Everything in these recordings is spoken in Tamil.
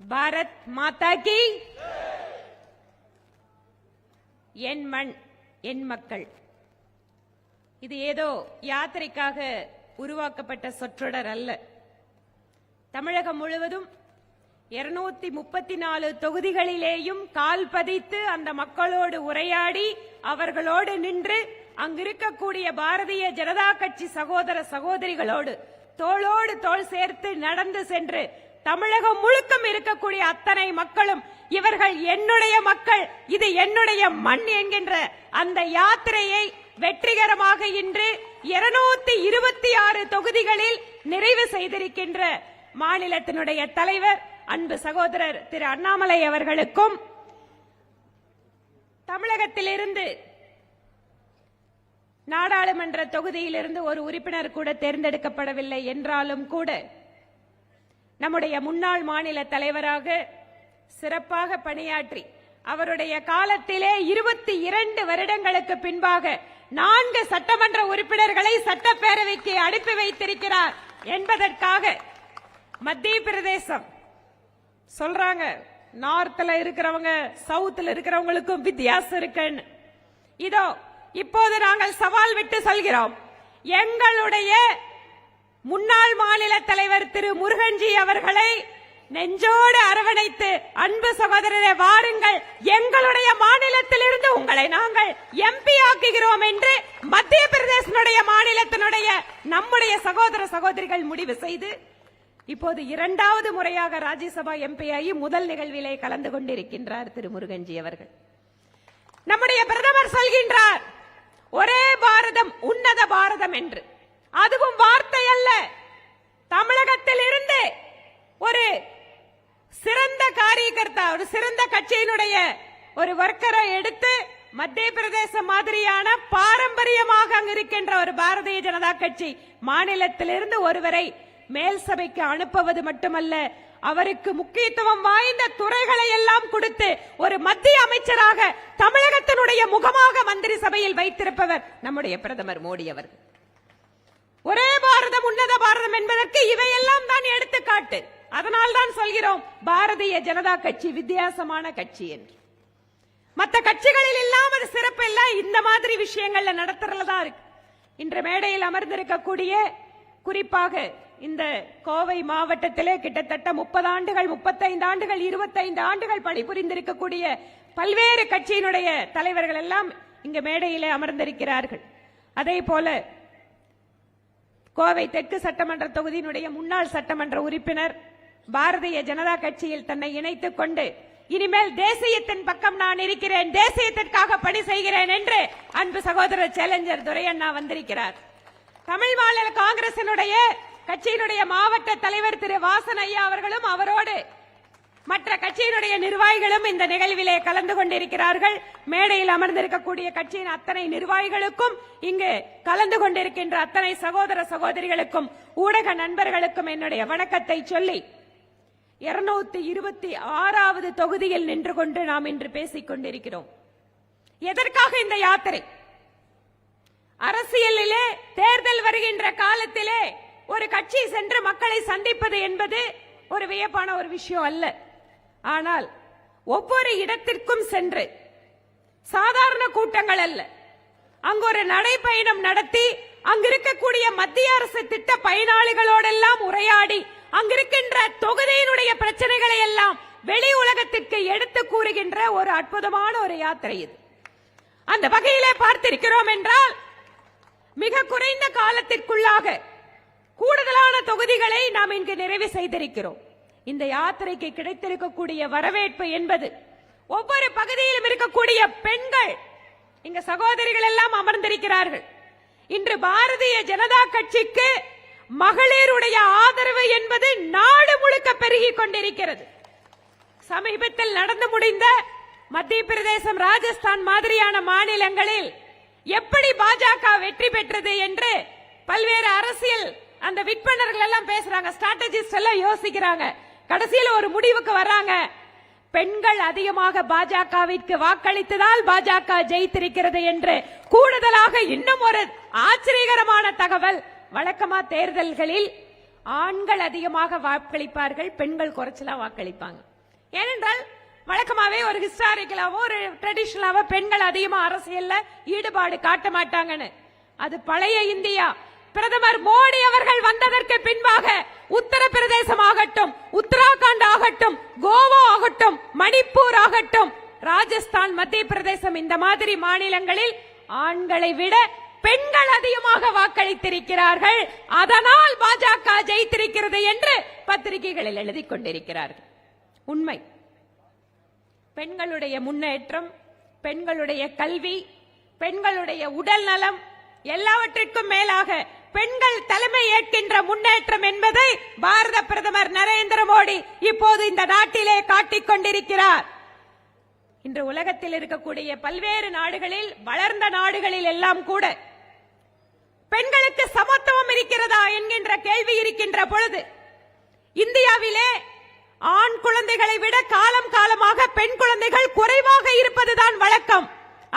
பாரத் மாதா கி என் மண் என் மக்கள். இது ஏதோ யாத்திரைக்காக உருவாக்கப்பட்ட சொற்றொடர் அல்ல. தமிழகம் முழுவதும் இருநூத்தி முப்பத்தி நாலு தொகுதிகளிலேயும் கால் பதித்து அந்த மக்களோடு உரையாடி அவர்களோடு நின்று அங்கிருக்கக்கூடிய பாரதிய ஜனதா கட்சி சகோதர சகோதரிகளோடு தோளோடு தோள் சேர்த்து நடந்து சென்று தமிழகம் முழுக்கம் இருக்கக்கூடிய அத்தனை மக்களும் இவர்கள் என்னுடைய மக்கள். இது என்னுடைய மண் என்கின்ற அந்த யாத்திரையை வெற்றிகரமாக இன்று இருநூத்தி இருபத்தி ஆறு தொகுதிகளில் நிறைவு செய்திருக்கின்ற மாநிலத்தினுடைய தலைவர் அன்பு சகோதரர் திரு அண்ணாமலை அவர்களுக்கும் தமிழகத்திலிருந்து நாடாளுமன்ற தொகுதியிலிருந்து ஒரு உறுப்பினர் கூட தேர்ந்தெடுக்கப்படவில்லை என்றாலும் கூட நம்முடைய முன்னாள் மாநில தலைவராக சிறப்பாக பணியாற்றி அவருடைய காலத்திலே இருபத்தி இரண்டு வருடங்களுக்கு பின்பாக நான்கு சட்டமன்ற உறுப்பினர்களை சட்டப்பேரவைக்கு அனுப்பி வைத்திருக்கிறார் என்பதற்காக மத்திய பிரதேசம். சொல்றாங்க நார்த்ல இருக்கிறவங்க சவுத்துல இருக்கிறவங்களுக்கும் வித்தியாசம் இருக்குன்னு. இதோ இப்போது நாங்கள் சவால் விட்டு சொல்கிறோம். எங்களுடைய முன்னாள் மாநில தலைவர் திரு முருகன்ஜி அவர்களை நெஞ்சோடு அரவணைத்து அன்பு சகோதரரை வாருங்கள். எங்களுடைய மாநிலத்திலிருந்து உங்களை நாங்கள் எம்பி ஆக்குகிறோம் என்று மத்திய பிரதேசனுடைய மாநிலத்தினுடைய நம்முடைய சகோதர சகோதரிகள் முடிவு செய்து இப்போது இரண்டாவது முறையாக ராஜ்யசபா எம்பி ஆகி முதல் நிகழ்விலே கலந்து கொண்டிருக்கின்றார் திரு முருகன்ஜி அவர்கள். நம்முடைய பிரதமர் சொல்கின்றார் ஒரே பாரதம் உன்னத பாரதம் என்று. அதுவும் வார்த்தை அல்ல. தமிழகத்தில் இருந்து ஒரு சிறந்த காரியகர்த்தா ஒரு சிறந்த கட்சியினுடைய ஒரு ஒர்க்கரை எடுத்து மத்திய பிரதேச மாதிரியான பாரம்பரியமாக அங்கு இருக்கின்ற ஒரு பாரதிய ஜனதா கட்சி மாநிலத்திலிருந்து ஒருவரை மேல் சபைக்கு அனுப்புவது மட்டுமல்ல அவருக்கு முக்கியத்துவம் வாய்ந்த துறைகளை எல்லாம் கொடுத்து ஒரு மத்திய அமைச்சராக தமிழகத்தினுடைய முகமாக மந்திரி சபையில் வைத்திருப்பவர் நம்முடைய பிரதமர் மோடி அவர்கள். ஒரே பாரதம் உன்னத பாரதம் என்பதற்கு இவையெல்லாம் தான் எடுத்துக்காட்டு. அதனால் தான் சொல்கிறோம் பாரதிய ஜனதா கட்சி வித்தியாசமான கட்சி என்று. மற்ற கட்சிகளில் இல்லாமல் சிறப்பு எல்லாம் இந்த மாதிரி விஷயங்கள்ல நடத்துறதுல தான் இருக்கு. இன்று மேடையில் அமர்ந்திருக்கக்கூடிய குறிப்பாக இந்த கோவை மாவட்டத்திலே கிட்டத்தட்ட முப்பது ஆண்டுகள் முப்பத்தைந்து ஆண்டுகள் இருபத்தைந்து ஆண்டுகள் பணிபுரிந்திருக்கக்கூடிய பல்வேறு கட்சியினுடைய தலைவர்கள் எல்லாம் இங்கு மேடையிலே அமர்ந்திருக்கிறார்கள். அதே போல கோவை தெற்கு சட்டமன்ற தொகுதியினுடைய முன்னாள் சட்டமன்ற உறுப்பினர் பாரதிய ஜனதா கட்சியில் தன்னை இணைத்துக் கொண்டு இனிமேல் தேசியத்தின் பக்கம் நான் இருக்கிறேன் தேசியத்திற்காக பணி செய்கிறேன் என்று அன்பு சகோதரர் சேலஞ்சர் துரையண்ணா வந்திருக்கிறார். தமிழ் மாநில காங்கிரசினுடைய கட்சியினுடைய மாவட்ட தலைவர் திரு வாசன் ஐயா அவர்களும் அவரோடு மற்ற கட்சியினுடைய நிர்வாகிகளும் இந்த நிகழ்விலே கலந்து கொண்டிருக்கிறார்கள். மேடையில் அமர்ந்திருக்கக்கூடிய கட்சியின் அத்தனை நிர்வாகிகளுக்கும் இங்கு கலந்து கொண்டிருக்கின்ற அத்தனை சகோதர சகோதரிகளுக்கும் ஊடக நண்பர்களுக்கும் என்னுடைய வணக்கத்தை சொல்லி இருநூத்தி இருபத்தி ஆறாவது தொகுதியில் நின்று கொண்டு நாம் இன்று பேசிக் கொண்டிருக்கிறோம். எதற்காக இந்த யாத்திரை? அரசியலிலே தேர்தல் வருகின்ற காலத்திலே ஒரு கட்சி சென்று மக்களை சந்திப்பது என்பது ஒரு வியப்பான ஒரு விஷயம் அல்ல. ஆனால் ஒவ்வொரு இடத்திற்கும் சென்று சாதாரண கூட்டங்கள் அல்ல. அங்கு ஒரு நடைப்பயணம் நடத்தி அங்கிருக்கக்கூடிய மத்திய அரசு திட்ட பயனாளிகளோடெல்லாம் உரையாடி அங்கிருக்கின்ற தொகுதியினுடைய பிரச்சனைகளை எல்லாம் வெளி உலகத்திற்கு எடுத்து கூறுகின்ற ஒரு அற்புதமான ஒரு யாத்திரை இது. அந்த வகையிலே பார்த்திருக்கிறோம் என்றால் மிக குறைந்த காலத்திற்குள்ளாக கூடுதலான தொகுதிகளை நாம் இங்கு நிறைவு செய்திருக்கிறோம். இந்த யாத்திரைக்கு கிடைத்திருக்கக்கூடிய வரவேற்பு என்பது ஒவ்வொரு பகுதியிலும் இருக்கக்கூடிய பெண்கள் இங்க சகோதரிகள் எல்லாம் அமர்ந்திருக்கிறார்கள். இன்று பாரதிய ஜனதா கட்சிக்கு மகளிருடைய ஆதரவு என்பது நாடு முழுக்க பெருகி கொண்டிருக்கிறது. சமீபத்தில் நடந்து முடிந்த மத்திய பிரதேசம் ராஜஸ்தான் மாதிரியான மாநிலங்களில் எப்படி பாஜக வெற்றி பெற்றது என்று பல்வேறு அரசியல் அந்த விற்பனர்கள் எல்லாம் பேசுறாங்க ஸ்ட்ராட்டஜிஸ்ட் எல்லாம் யோசிக்கிறாங்க. கடைசியில் ஒரு முடிவுக்கு வர்றாங்க பெண்கள் அதிகமாக பாஜகவிற்கு வாக்களித்ததால் பாஜக ஜெயித்திருக்கிறது என்று கூடுதலாக இன்னும் ஒரு ஆச்சரியகரமான தகவல். வழக்கமா தேர்தல்களில் ஆண்கள் அதிகமாக வாக்களிப்பார்கள் பெண்கள் குறைச்சலா வாக்களிப்பாங்க. ஏனென்றால் வழக்கமாவே ஒரு ஹிஸ்டாரிக்கலாவோ ஒரு ட்ரெடிஷனலாவோ பெண்கள் அதிகமா அரசியல்ல ஈடுபாடு காட்ட மாட்டாங்கன்னு. அது பழைய இந்தியா. பிரதமர் மோடி அவர்கள் வந்ததற்கு பின்பாக உத்தரப்பிரதேசம் ஆகட்டும் உத்தராகண்ட் ஆகட்டும் கோவா ஆகட்டும் மணிப்பூர் ஆகட்டும் ராஜஸ்தான் மத்திய பிரதேசம் இந்த மாதிரி மாநிலங்களில் ஆண்களை விட பெண்கள் அதிகமாக வாக்களித்திருக்கிறார்கள். அதனால் பாஜக ஜெயித்திருக்கிறது என்று பத்திரிகைகளில் எழுதி கொண்டிருக்கிறார்கள். உண்மை. பெண்களுடைய முன்னேற்றம் பெண்களுடைய கல்வி பெண்களுடைய உடல் நலம் எல்லாவற்றிற்கும் மேலாக பெண்கள் தலைமை ஏற்கின்ற முன்னேற்றம் என்பதை பாரத பிரதமர் நரேந்திர மோடி இப்போது இந்த நாட்டிலே காட்டிக் கொண்டிருக்கிறார். இன்று உலகத்தில் இருக்கக்கூடிய பல்வேறு நாடுகளில் வளர்ந்த நாடுகளில் எல்லாம் கூட பெண்களுக்கு சமத்துவம் இருக்கிறதா என்கின்ற கேள்வி இருக்கின்ற பொழுது இந்தியாவிலே ஆண் குழந்தைகளை விட காலம் காலமாக பெண் குழந்தைகள் குறைவாக இருப்பதுதான் வழக்கம்.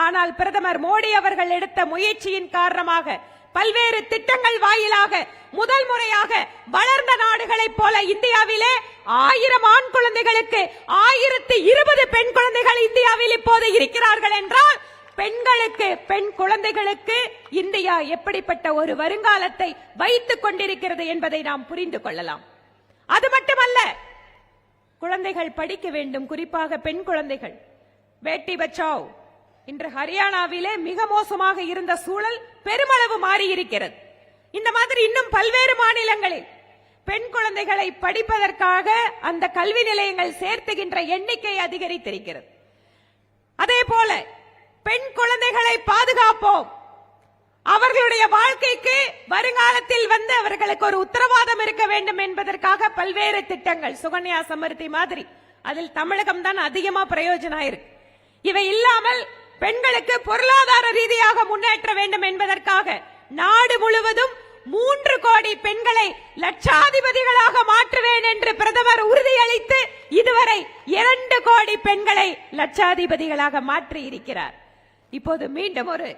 ஆனால் பிரதமர் மோடி அவர்கள் எடுத்த முயற்சியின் காரணமாக பல்வேறு திட்டங்கள் வாயிலாக முதல் முறையாக வளர்ந்த நாடுகளைப் போல இந்தியாவிலே ஆயிரம் ஆண் குழந்தைகளுக்கு ஆயிரத்தி இருபது பெண் குழந்தைகள் இந்தியாவில் இப்போது இருக்கிறார்கள் என்றால் பெண்களுக்கு பெண் குழந்தைகளுக்கு இந்தியா எப்படிப்பட்ட ஒரு வருங்காலத்தை வைத்துக் கொண்டிருக்கிறது என்பதை நாம் புரிந்து கொள்ளலாம். அது மட்டுமல்ல குழந்தைகள் படிக்க வேண்டும் குறிப்பாக பெண் குழந்தைகள். பேட்டி பச்சாவ் இன்று ஹரியானாவிலே மிக மோசமாக இருந்த சூழல் பெருமளவு மாறி இருக்கிறது இந்த மாதிரி இன்னும் பல்வேறு மாநிலங்களில் பெண் குழந்தைகளை படிப்பதற்காக அந்த கல்வி நிலையங்கள் சேர்த்துகின்ற எண்ணிக்கை அதிகரித்திருக்கிறது. அதே போல பெண் குழந்தைகளை பாதுகாப்போம். அவர்களுடைய வாழ்க்கைக்கு வருங்காலத்தில் வந்து அவர்களுக்கு ஒரு உத்தரவாதம் இருக்க வேண்டும் என்பதற்காக பல்வேறு திட்டங்கள் சுகன்யா சமர்த்தி மாதிரி. அதில் தமிழகம் தான் அதிகமா பிரயோஜனம் இருக்கு இவை இல்லாமல் பெண்களுக்கு பொருளாதார ரீதியாக முன்னேற்ற வேண்டும் என்பதற்காக நாடு முழுவதும் மூன்று கோடி பெண்களை லட்சாதிபதிகளாக மாற்றுவேன் என்று பிரதமர் உறுதியளித்து இதுவரை இரண்டு கோடி பெண்களை லட்சாதிபதிகளாக மாற்றி இருக்கிறார் இப்போது மீண்டும் ஒரு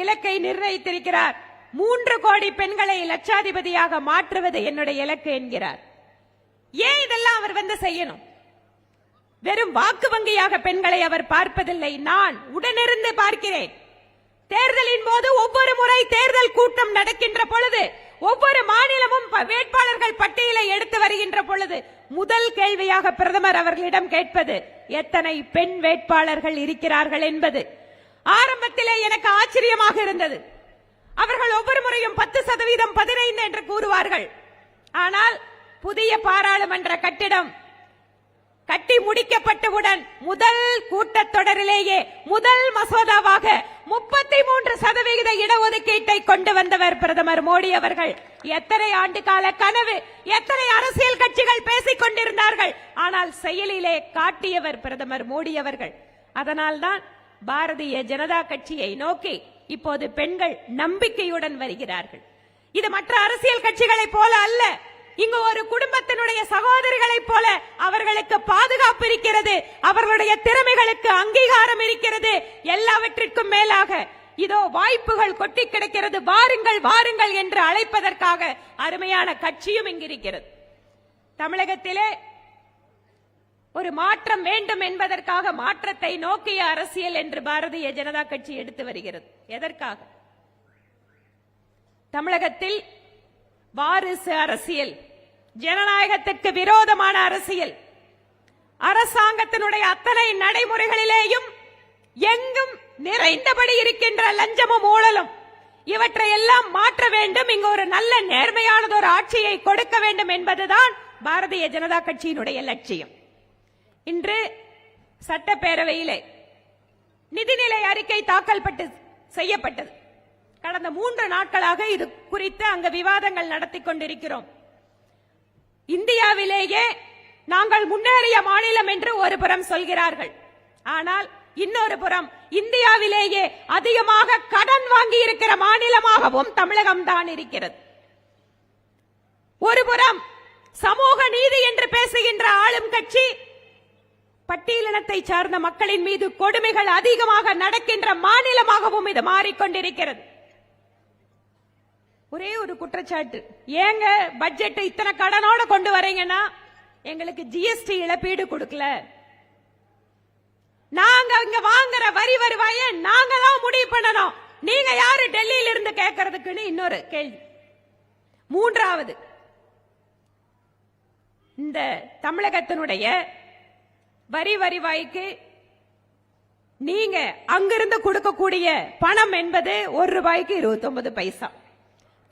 இலக்கை நிர்ணயித்திருக்கிறார். மூன்று கோடி பெண்களை லட்சாதிபதியாக மாற்றுவது என்னுடைய இலக்கு என்கிறார். ஏன் இதெல்லாம் அவர் வந்து செய்யணும்? வெறும் வாக்கு வங்கியாக பெண்களை அவர் பார்ப்பதில்லை. நான் உடனிருந்து பார்க்கிறேன். தேர்தலின் போது ஒவ்வொரு முறை தேர்தல் கூட்டம் நடக்கின்ற பொழுது ஒவ்வொரு மாநிலமும் ப- வேட்பாளர்கள் பட்டியலை எடுத்து வருகின்ற பொழுது முதல் கேள்வியாக பிரதமர் அவர்களிடம் கேட்பது எத்தனை பெண் வேட்பாளர்கள் இருக்கிறார்கள் என்பது. ஆரம்பத்திலே எனக்கு ஆச்சரியமாக இருந்தது. அவர்கள் ஒவ்வொரு முறையும் பத்து சதவீதம் பதினைந்து என்று கூறுவார்கள். ஆனால் புதிய பாராளுமன்ற கட்டிடம் கட்டி முடிக்கப்பட்டவுடன் முதல் கூட்டத்தொடரிலேயே முதல் மசோதாவாக முப்பத்தி மூன்று சதவிகித இடஒதுக்கீட்டை கொண்டு வந்தவர் பிரதமர் மோடி அவர்கள். எத்தனை ஆண்டு கால கனவு எத்தனை அரசியல் கட்சிகள் பேசிக் கொண்டிருந்தார்கள் ஆனால் செயலிலே காட்டியவர் பிரதமர் மோடி அவர்கள். அதனால்தான் பாரதிய ஜனதா கட்சியை நோக்கி இப்போது பெண்கள் நம்பிக்கையுடன் வருகிறார்கள். இது மற்ற அரசியல் கட்சிகளைப் போல அல்ல. இங்கு ஒரு குடும்பத்தினுடைய சகோதரிகளைப் போல அவர்களுக்கு பாதுகாப்பு இருக்கிறது. அவர்களுடைய திறமைகளுக்கு அங்கீகாரம் இருக்கிறது. எல்லாவற்றிற்கும் மேலாக இதோ வாய்ப்புகள் கொட்டி கிடக்கிறது. வாருங்கள் வாருங்கள் என்று அழைப்பதற்காக அருமையான கட்சியும் இங்கிருக்கிறது. தமிழகத்திலே ஒரு மாற்றம் வேண்டும் என்பதற்காக மாற்றத்தை நோக்கிய அரசியல் என்று பாரதிய ஜனதா கட்சி எடுத்து வருகிறது. எதற்காக? தமிழகத்தில் வாரிசு அரசியல். ஜனநாயகத்திற்கு விரோதமான அரசியல். அரசாங்கத்தினுடைய அத்தனை நடைமுறைகளிலேயும் எங்கும் நிறைந்தபடி இருக்கின்ற லஞ்சமும் ஊழலும் இவற்றை எல்லாம் மாற்ற வேண்டும். இங்கு ஒரு நல்ல நேர்மையானது ஒரு ஆட்சியை கொடுக்க வேண்டும் என்பதுதான் பாரதிய ஜனதா கட்சியினுடைய லட்சியம். இன்று சட்டப்பேரவையிலே நிதிநிலை அறிக்கை தாக்கல் பட்டு செய்யப்பட்டது. கடந்த மூன்று நாட்களாக இது குறித்து அங்கு விவாதங்கள் நடத்தி கொண்டிருக்கிறோம். இந்தியாவிலேயே நாங்கள் முன்னேறிய மாநிலம் என்று ஒரு புறம் சொல்கிறார்கள். ஆனால் இன்னொரு புறம் இந்தியாவிலேயே அதிகமாக கடன் வாங்கி இருக்கிற மாநிலமாகவும் தமிழகம் தான் இருக்கிறது. ஒரு புறம் சமூக நீதி என்று பேசுகின்ற ஆளும் கட்சி பட்டியலினத்தை சார்ந்த மக்களின் மீது கொடுமைகள் அதிகமாக நடக்கின்ற மாநிலமாகவும் இது மாறிக்கொண்டிருக்கிறது. ஒரே ஒரு குற்றச்சாட்டு. ஏங்க பட்ஜெட் இத்தனை கடனோட கொண்டு வரீங்கன்னா எங்களுக்கு ஜிஎஸ்டி இழப்பீடு கொடுக்கல. நாங்க இங்க வாங்குற வரி வருவாய நாங்க தான் முடிவு பண்ணணும். நீங்க யாரு டெல்லியில இருந்து கேட்கறதுக்குன்னு இன்னொரு கேள்வி. மூன்றாவது இந்த தமிழகத்தினுடைய வரி வரிவாய்க்கு நீங்க அங்கிருந்து கொடுக்கக்கூடிய பணம் என்பது ஒரு ரூபாய்க்கு இருபத்தி ஒன்பது பைசா.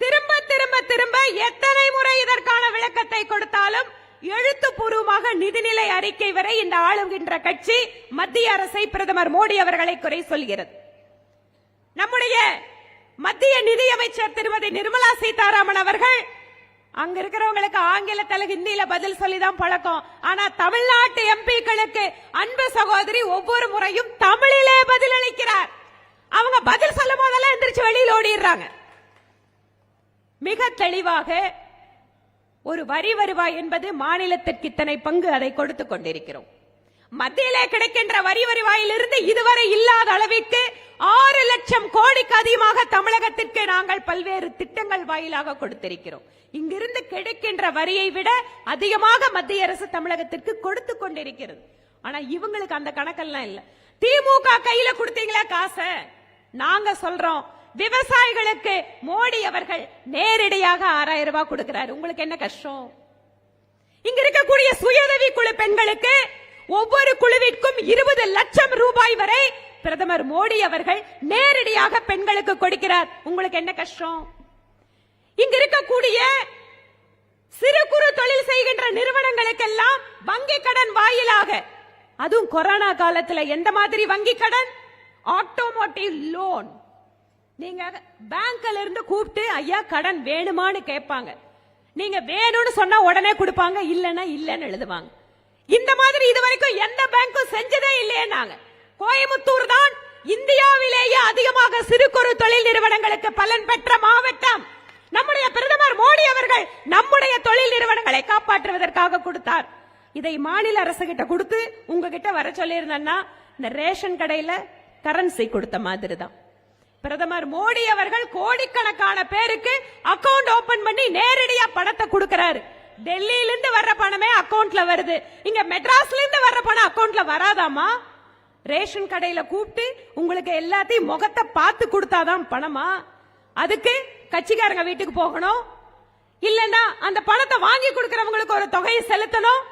திரும்ப திரும்ப திரும்ப எத்தனை முறை இதற்கான விளக்கத்தை கொடுத்தாலும் எழுத்துப்பூர்வமாக நிதிநிலை அறிக்கை வரை இந்த ஆளுகின்ற கட்சி மத்திய அரசை பிரதமர் மோடி அவர்களை குறை சொல்கிறது. நம்முடைய மத்திய நிதியமைச்சர் திருமதி நிர்மலா சீதாராமன் அவர்கள் அங்க இருக்கிறவங்களுக்கு ஆங்கிலத்தில் ஹிந்தியில பதில் சொல்லிதான் பழக்கம். ஆனா தமிழ்நாட்டு எம்பிக்களுக்கு அன்பு சகோதரி ஒவ்வொரு முறையும் தமிழிலே பதில் அளிக்கிறார் அவங்க பதில் சொல்லும் போதெல்லாம் எந்திரிச்சு வெளியில் ஓடிடுறாங்க. மிக தெளிவாக ஒரு வரி வருவாய் என்பது மாநிலத்திற்கு இத்தனை பங்கு அதை கொடுத்து கொண்டிருக்கிறோம். மத்தியிலே கிடைக்கின்ற வரி வருவாயிலிருந்து இதுவரை இல்லாத அளவிற்கு ஆறு லட்சம் கோடிக்கு அதிகமாக தமிழகத்திற்கு நாங்கள் பல்வேறு திட்டங்கள் வாயிலாக கொடுத்திருக்கிறோம். இங்கிருந்து கிடைக்கின்ற வரியை விட அதிகமாக மத்திய அரசு தமிழகத்திற்கு கொடுத்து கொண்டிருக்கிறது. ஆனா இவங்களுக்கு அந்த கணக்கெல்லாம் இல்ல. திமுக கையில கொடுத்தீங்களா காசை. நாங்க சொல்றோம் விவசாயிகளுக்கு மோடி அவர்கள் நேரடியாக ஆறாயிரம் ரூபாய் கொடுக்கிறாரு. உங்களுக்கு என்ன கஷ்டம்? இங்க இருக்கக்கூடிய சுயதவி குழு பெண்களுக்கு ஒவ்வொரு குழுவிற்கும் இருபது லட்சம் ரூபாய் வரை பிரதமர் மோடி அவர்கள் நேரடியாக பெண்களுக்கு கொடுக்கிறார். உங்களுக்கு என்ன கஷ்டம்? இங்க இருக்கக்கூடிய சிறு குறு தொழில் செய்கின்ற நிறுவனங்களுக்கெல்லாம் வங்கி கடன் வாயிலாக அதுவும் கொரோனா காலத்துல எந்த மாதிரி வங்கி கடன்? ஆட்டோமோட்டிவ் லோன் நீங்க பேங்க்ல இருந்து கூப்பிட்டு ஐயா கடன் வேணுமான்னு கேட்பாங்க. நீங்க வேணும்னு சொன்னா உடனே கொடுப்பாங்க இல்லைன்னா இல்லைன்னு எழுதுவாங்க. இந்த மாதிரி இது வரைக்கும் எந்த பேங்க்கும் செஞ்சதே இல்லையே நாங்க கோயமுத்தூர் தான் இந்தியாவிலேயே அதிகமாக சிறு குறு தொழில் நிறுவனங்களுக்கு பலன் பெற்ற மாவட்டம். நம்முடைய பிரதமர் மோடி அவர்கள் நம்முடைய தொழில் நிறுவனங்களை காப்பாற்றுவதற்காக கொடுத்தார். இதை மாநில அரசு கிட்ட கொடுத்து உங்ககிட்ட வர சொல்லியிருந்தேன்னா இந்த ரேஷன் கடையில கரன்சி கொடுத்த மாதிரி தான் பிரதமர் மோடி அவர்கள் கோடிக்கணக்கான பேருக்கு அக்கவுண்ட் ஓபன் பண்ணி நேரடியா பணத்தை கொடுக்கிறாரு. டெல்லியில இருந்து வர்ற பணமே அக்கவுண்ட்ல வருது. இங்க மெட்ராஸ்ல இருந்து வர்ற பணம் அக்கவுண்ட்ல வராதாமா ரேஷன் கடையில கூப்பிட்டு உங்களுக்கு எல்லாத்தையும் முகத்தை பார்த்து கொடுத்தாதான் பணமா? அதுக்கு கட்சிக்காரங்க வீட்டுக்கு போகணும். இல்லைன்னா அந்த பணத்தை வாங்கி கொடுக்கறவங்களுக்கு ஒரு தொகையை செலுத்தணும்.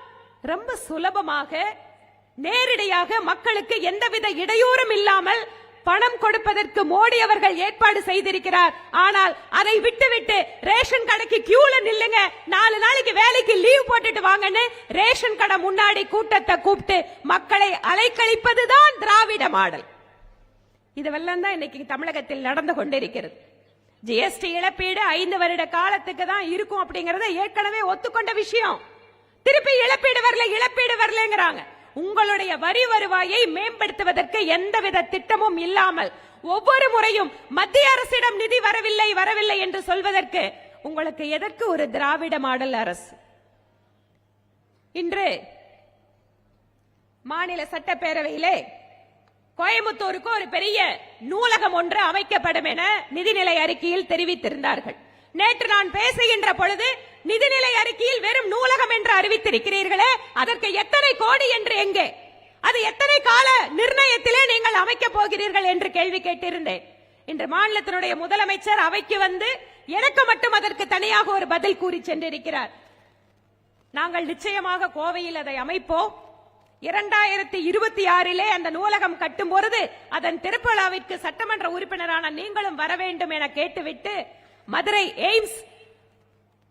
ரொம்ப சுலபமாக நேரடியாக மக்களுக்கு எந்தவித இடையூறும் இல்லாமல் பணம் கொடுப்பதற்கு மோடி அவர்கள் ஏற்பாடு செய்திருக்கிறார். ஆனால் அதை விட்டுவிட்டு ரேஷன் கடைக்கு கியூல நில்லுங்க. நாலு நாளைக்கு வேலைக்கு லீவ் போட்டுட்டு வாங்கன்னு ரேஷன் கடை முன்னாடி கூட்டத்தை கூப்பிட்டு மக்களை அலைக்கழிப்பதுதான் திராவிட மாடல். இதுவெல்லாம் தான் இன்னைக்கு தமிழகத்தில் நடந்து கொண்டிருக்கிறது. ஜிஎஸ்டி இழப்பீடு ஐந்து வருட காலத்துக்கு தான் இருக்கும் அப்படிங்கறத ஏற்கனவே ஒத்துக்கொண்ட விஷயம். திருப்பி இழப்பீடு வரல இழப்பீடு வரலங்கிறாங்க. உங்களுடைய வரி வருவாயை மேம்படுத்துவதற்கு எந்தவித திட்டமும் இல்லாமல் ஒவ்வொரு முறையும் மத்திய அரசிடம் நிதி வரவில்லை வரவில்லை என்று சொல்வதற்கு உங்களுக்கு எதற்கு ஒரு திராவிட மாடல் அரசு? இன்று மாநில சட்டப்பேரவையிலே கோயம்புத்தூருக்கு ஒரு பெரிய நூலகம் ஒன்று அமைக்கப்படும் என நிதிநிலை அறிக்கையில் தெரிவித்திருந்தார்கள். நேற்று நான் பேசுகின்ற பொழுது நிதிநிலை அறிக்கையில் வெறும் நூலகம் என்று அறிவித்திருக்கிறீர்களே அதற்கு எத்தனை கோடி என்று எங்கே? அது எத்தனை கால நிர்ணயத்திலே நீங்கள் அமைக்க போகிறீர்கள் என்று கேள்வி கேட்டிருந்தேன். இன்று மாநிலத்தினுடைய முதலமைச்சர் அவைக்கு வந்து எனக்கு மட்டும் அதற்கு தனியாக ஒரு பதில் கூறி சென்றிருக்கிறார். நாங்கள் நிச்சயமாக கோவையில் அதை அமைப்போம். இரண்டாயிரத்தி இருபத்தி ஆறிலே அந்த நூலகம் கட்டும் பொழுது அதன் திருப்பலாவிற்கு சட்டமன்ற உறுப்பினரான நீங்களும் வர வேண்டும் என கேட்டுவிட்டு மதுரை எய்ம்ஸ்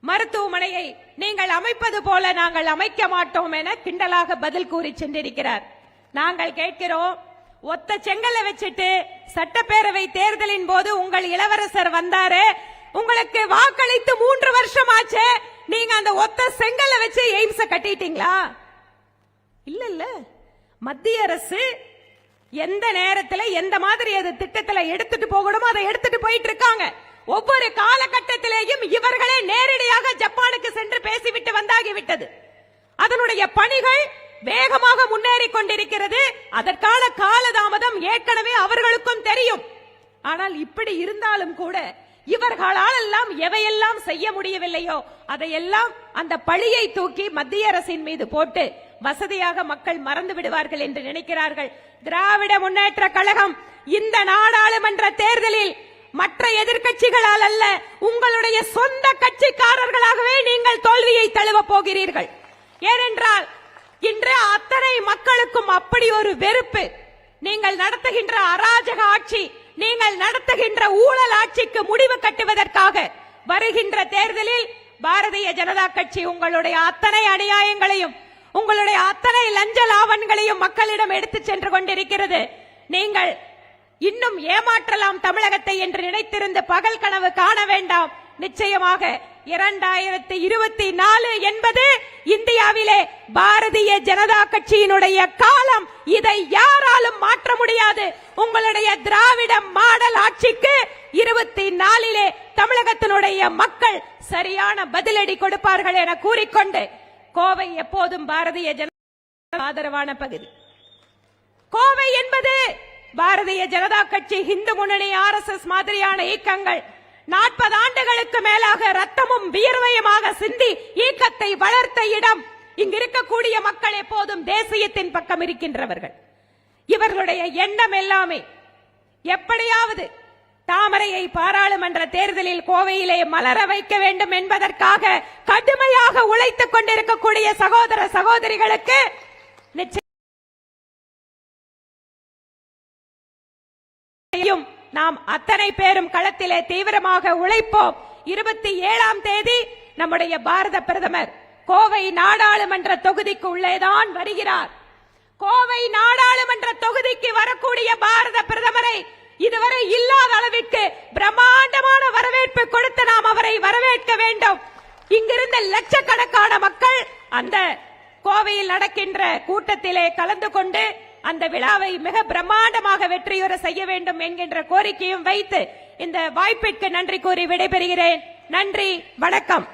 மருத்துவமனையை நீங்கள் அமைப்பது போல நாங்கள் அமைக்க மாட்டோம் என கிண்டலாக பதில் கூறி சென்றிருக்கிறார். நாங்கள் கேட்கிறோம் ஒத்த செங்கலை வச்சுட்டு சட்டப்பேரவை தேர்தலின் போது உங்கள் இளவரசர் வந்தாரு உங்களுக்கு வாக்களித்து மூன்று வருஷம் ஆச்சு நீங்க அந்த ஒத்த செங்கலை வச்சு எய்ம்ஸ கட்டிட்டீங்களா? இல்ல இல்ல. மத்திய அரசு எந்த நேரத்துல எந்த மாதிரி அது திட்டத்துல எடுத்துட்டு போகணுமோ அதை எடுத்துட்டு போயிட்டு இருக்காங்க. ஒவ்வொரு காலகட்டத்திலேயும் இவர்களே நேரடியாக ஜப்பானுக்கு சென்று பேசிவிட்டு வந்தாகிவிட்டது. அதனுடைய பணிகள் வேகமாக முன்னேறி கொண்டிருக்கிறது. அதற்கான காலதாமதம் ஏற்கனவே அவர்களுக்கும் தெரியும். ஆனால் இப்படி இருந்தாலும் கூட இவர்களால் எல்லாம் எவையெல்லாம் செய்ய முடியவில்லையோ அதையெல்லாம் அந்த பழியை தூக்கி மத்திய அரசின் மீது போட்டு வசதியாக மக்கள் மறந்து விடுவார்கள் என்று நினைக்கிறார்கள். திராவிட முன்னேற்ற கழகம் இந்த நாடாளுமன்ற தேர்தலில் மற்ற எதிர்க்கட்சிகளால் அல்ல உங்களுடைய சொந்த கட்சிக்காரர்களாகவே நீங்கள் தோல்வியை தழுவ போகிறீர்கள். ஏனென்றால் இன்று அத்தனை மக்களுக்கும் அப்படி ஒரு வெறுப்பு. நீங்கள் நடத்துகின்ற அராஜக ஆட்சி நீங்கள் நடத்துகின்ற ஊழல் ஆட்சிக்கு முடிவு கட்டுவதற்காக வருகின்ற தேர்தலில் பாரதிய ஜனதா கட்சி உங்களுடைய அத்தனை அநியாயங்களையும் உங்களுடைய அத்தனை லஞ்ச லாவண்களையும் மக்களிடம் எடுத்து சென்று கொண்டிருக்கிறது. நீங்கள் இன்னும் ஏமாற்றலாம் தமிழகத்தை என்று நினைத்திருந்து பகல் கனவு காண வேண்டாம். நிச்சயமாக இரண்டாயிரத்தி இருபத்தி நாலு என்பது இந்தியாவிலே பாரதிய ஜனதா கட்சியினுடைய காலம். இதை யாராலும் மாற்ற முடியாது. உங்களுடைய திராவிட மாடல் ஆட்சிக்கு இருபத்தி நாலிலே தமிழகத்தினுடைய மக்கள் சரியான பதிலடி கொடுப்பார்கள் என கூறிக்கொண்டு கோவை எப்போதும் பாரதிய ஜனதா ஆதரவான பகுதி. கோவை என்பது பாரதிய ஜனதா கட்சி இந்து முன்னணி ஆர் எஸ் எஸ் மாதிரியான இயக்கங்கள் நாற்பது ஆண்டுகளுக்கு மேலாக ரத்தமும் வியர்வையுமாக சிந்தி இயக்கத்தை வளர்த்த இடம் இங்கு இருக்கக்கூடிய மக்கள் எப்போதும் தேசியத்தின் பக்கம் இருக்கின்றவர்கள். இவர்களுடைய எண்ணம் எல்லாமே எப்படியாவது தாமரையை பாராளுமன்ற தேர்தலில் கோவையிலே மலர வைக்க வேண்டும் என்பதற்காக கடுமையாக உழைத்துக் கொண்டிருக்கக்கூடிய சகோதர சகோதரிகளுக்கு நிச்சயம் நாம் அத்தனை பேரும் களத்திலே தீவிரமாக உழைப்போம். இருபத்தி ஏழாம் தேதி நம்முடைய பாரத பிரதமர் கோவை நாடாளுமன்ற தொகுதிக்கு உள்ளேதான் வருகிறார். கோவை நாடாளுமன்ற தொகுதிக்கு வரக்கூடிய பாரத பிரதமரை இதுவரை இல்லாத அளவிற்கு பிரம்மாண்டமான வரவேற்பு கொடுத்து நாம் அவரை வரவேற்க வேண்டும். இங்கிருந்த லட்சக்கணக்கான மக்கள் அந்த கோவையில் நடக்கின்ற கூட்டத்திலே கலந்து கொண்டு அந்த விழாவை மிக பிரம்மாண்டமாக வெற்றியுற செய்ய வேண்டும் என்கின்ற கோரிக்கையும் வைத்து இந்த வாய்ப்பிற்கு நன்றி கூறி விடைபெறுகிறேன். நன்றி வணக்கம்.